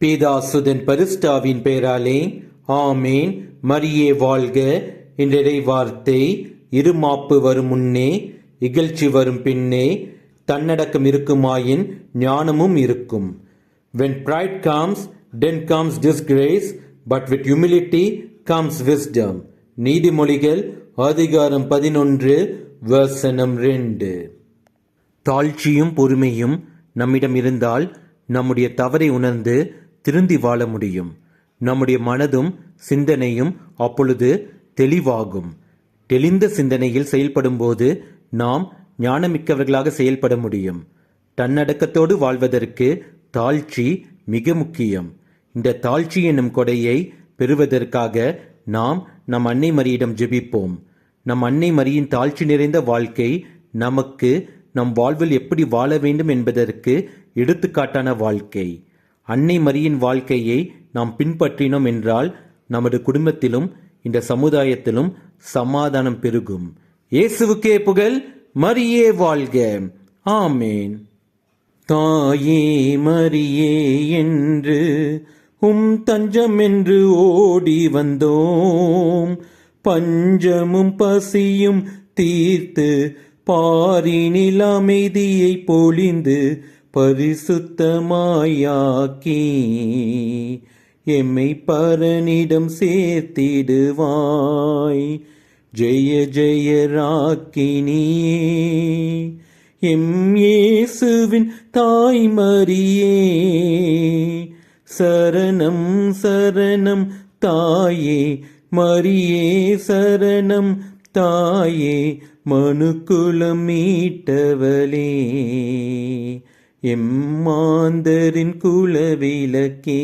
பேதாசுதன் பரிஸ்டாவின் பெயராலே ஆமேன். மரியே வாழ்க. என்றடை வார்த்தை இருமாப்பு வரும் முன்னே இகழ்ச்சி வரும் பின்னே தன்னடக்கம் இருக்குமாயின் ஞானமும் இருக்கும். When pride comes then comes disgrace but with humility comes wisdom நீதிமொழிகள் அதிகாரம் பதினொன்று வசனம் ரெண்டு. தாழ்ச்சியும் பொறுமையும் நம்மிடம் இருந்தால் நம்முடைய தவறை உணர்ந்து திருந்தி வாழ முடியும். நம்முடைய மனதும் சிந்தனையும் அப்பொழுது தெளிவாகும். தெளிந்த சிந்தனையில் செயல்படும்போது நாம் ஞானமிக்கவர்களாக செயல்பட முடியும். தன்னடக்கத்தோடு வாழ்வதற்கு தாழ்ச்சி மிக முக்கியம். இந்த தாழ்ச்சி என்னும் கொடையை பெறுவதற்காக நாம் நம் அன்னை மரியிடம் ஜெபிப்போம். நம் அன்னை மரியின் தாழ்ச்சி நிறைந்த வாழ்க்கை நமக்கு நம் வாழ்வில் எப்படி வாழ வேண்டும் என்பதற்கு எடுத்துக்காட்டான வாழ்க்கை. அன்னை மரியின் வாழ்க்கையை நாம் பின்பற்றினோம் என்றால் நமது குடும்பத்திலும் இந்த சமுதாயத்திலும் சமாதானம் பெருகும். இயேசுவுக்கே புகழ் மரியே வாழ்க. ஆமேன். தாயே மரியே என்று உம் தஞ்சம் என்று ஓடி வந்தோம். பஞ்சமும் பசியும் தீர்த்து பாரினில் அமைதியை பொழிந்து பரிசுத்தமாயாக்கி எம்மை பரனிடம் சேர்த்திடுவாய். ஜெய ஜெய ராக்கினியே எம் இயேசுவின் தாய்மரியே. சரணம் சரணம் தாயே. மரியே சரணம் தாயே. மனுக்குலம் மீட்டவளே. எம்மாந்தரின் குலவிளக்கே